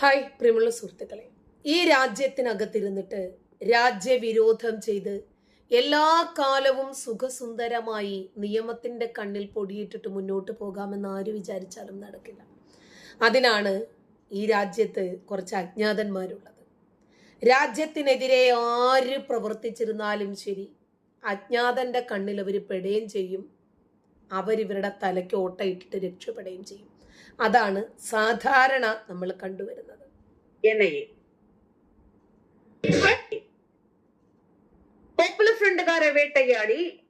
Hi പ്രിയമുള്ള സുഹൃത്തുക്കളെ. ഈ രാജ്യത്തിനകത്തിരുന്നിട്ട് രാജ്യവിരോധം ചെയ്ത് എല്ലാ കാലവും സുഖസുന്ദരമായി നിയമത്തിന്റെ കണ്ണിൽ പൊടിയിട്ടിട്ട് മുന്നോട്ട് പോകാമെന്ന് ആര് വിചാരിച്ചാലും നടക്കില്ല. അതിനാണ് ഈ രാജ്യത്ത് കുറച്ച് അജ്ഞാതന്മാരുള്ളത്. രാജ്യത്തിനെതിരെ ആര് പ്രവർത്തിച്ചിരുന്നാലും ശരി അജ്ഞാതന്റെ കണ്ണിൽ അവർ പെടുകയും ചെയ്യും. അവരിവരുടെ തലയ്ക്ക് ഓട്ടയിട്ടിട്ട് രക്ഷപ്പെടുകയും ചെയ്യും. അതാണ് സാധാരണ നമ്മൾ കണ്ടുവരുന്നത്. പോപ്പുലർ ഫ്രണ്ടുകാരെ വേട്ടയാടി.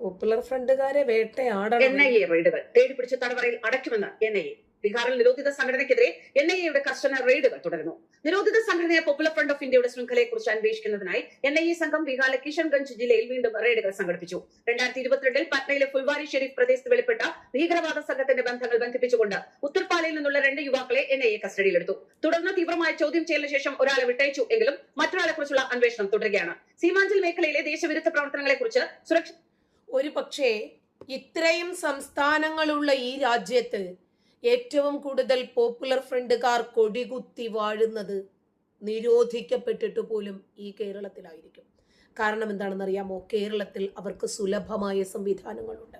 പോപ്പുലർ ഫ്രണ്ടുകാരെ വേട്ടയാടണം. എൻ ഐ എ റെയ്ഡുകൾ തേടി പിടിച്ച് തടവറയിൽ അടയ്ക്കുമെന്ന്. എൻ ഐ എ ബീഹാറിൽ നിരോധിത സംഘടനയ്ക്കെതിരെ എൻ ഐ എയുടെ കർശന റെയ്ഡുകൾ തുടരുന്നു. നിരോധിത സംഘടനയെ പോപ്പുലർ ഫ്രണ്ട് ഓഫ് ഇന്ത്യയുടെ ശൃംഖലയെ കുറിച്ച് അന്വേഷിക്കുന്നതിനായി എൻ ഐ എ സംഘം ബീഹാറിലെ കിഷൻഗഞ്ച് ജില്ലയിൽ വീണ്ടും റെയ്ഡുകൾ സംഘടിപ്പിച്ചു. രണ്ടായിരത്തി ഇരുപത്തിരണ്ടിൽ പട്നയിലെ ഫുൽവാരി ഷെരീഫ് പ്രദേശത്ത് വെളിപ്പെട്ട ഭീകരവാദ സംഘത്തിന്റെ ബന്ധങ്ങൾ ബന്ധിപ്പിച്ചുകൊണ്ട് ഉത്തർപാലയിൽ നിന്നുള്ള രണ്ട് യുവാക്കളെ എൻ ഐ എ കസ്റ്റഡിയിലെടുത്തു. തുടർന്ന് തീവ്രമായ ചോദ്യം ചെയ്യലിന് ശേഷം ഒരാളെ വിട്ടയച്ചു എങ്കിലും മറ്റൊരാളെ കുറിച്ചുള്ള അന്വേഷണം തുടരുകയാണ്. സീമാഞ്ചൽ മേഖലയിലെ ദേശവിരുദ്ധ പ്രവർത്തനങ്ങളെ കുറിച്ച് സുരക്ഷ ഒരു പക്ഷേ ഇത്രയും സംസ്ഥാനങ്ങളുള്ള ഈ രാജ്യത്ത് ഏറ്റവും കൂടുതൽ പോപ്പുലർ ഫ്രണ്ടുകാർ കൊടികുത്തി വാഴുന്നത് നിരോധിക്കപ്പെട്ടിട്ട് പോലും ഈ കേരളത്തിലായിരിക്കും. കാരണം എന്താണെന്നറിയാമോ? കേരളത്തിൽ അവർക്ക് സുലഭമായ സംവിധാനങ്ങളുണ്ട്.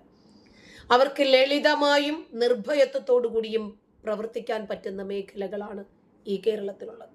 അവർക്ക് ലളിതമായും നിർഭയത്വത്തോടു കൂടിയും പ്രവർത്തിക്കാൻ പറ്റുന്ന മേഖലകളാണ് ഈ കേരളത്തിലുള്ളത്.